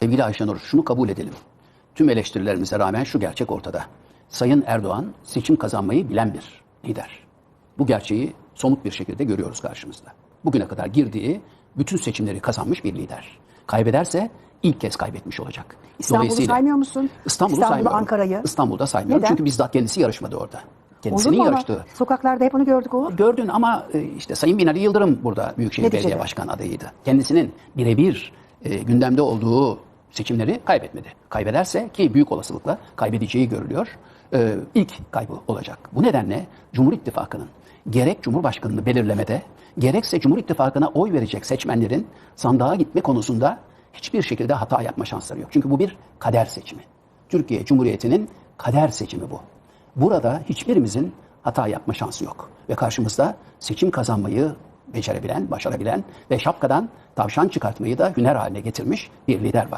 Sevgili Ayşenur şunu kabul edelim. Tüm eleştirilerimize rağmen şu gerçek ortada. Sayın Erdoğan seçim kazanmayı bilen bir lider. Bu gerçeği somut bir şekilde görüyoruz karşımızda. Bugüne kadar girdiği bütün seçimleri kazanmış bir lider. Kaybederse ilk kez kaybetmiş olacak. İstanbul'u saymıyor musun? İstanbul'u saymıyorum. Ankara'yı. İstanbul'da saymıyorum. Neden? Çünkü bizzat kendisi yarışmadı orada. Olur Kendisinin mu ama? yarıştığı. Sokaklarda hep onu gördük o. Gördün ama e, işte Sayın Binali Yıldırım burada Büyükşehir Neticede. Belediye Başkanı adayıydı. Kendisinin birebir e, gündemde olduğu seçimleri kaybetmedi. Kaybederse ki büyük olasılıkla kaybedeceği görülüyor. e, ilk kaybı olacak. Bu nedenle Cumhur İttifakı'nın gerek Cumhurbaşkanı'nı belirlemede gerekse Cumhur İttifakı'na oy verecek seçmenlerin sandığa gitme konusunda hiçbir şekilde hata yapma şansları yok. Çünkü bu bir kader seçimi. Türkiye Cumhuriyeti'nin kader seçimi bu. Burada hiçbirimizin hata yapma şansı yok. Ve karşımızda seçim kazanmayı becerebilen, başarabilen ve şapkadan tavşan çıkartmayı da hüner haline getirmiş bir lider var.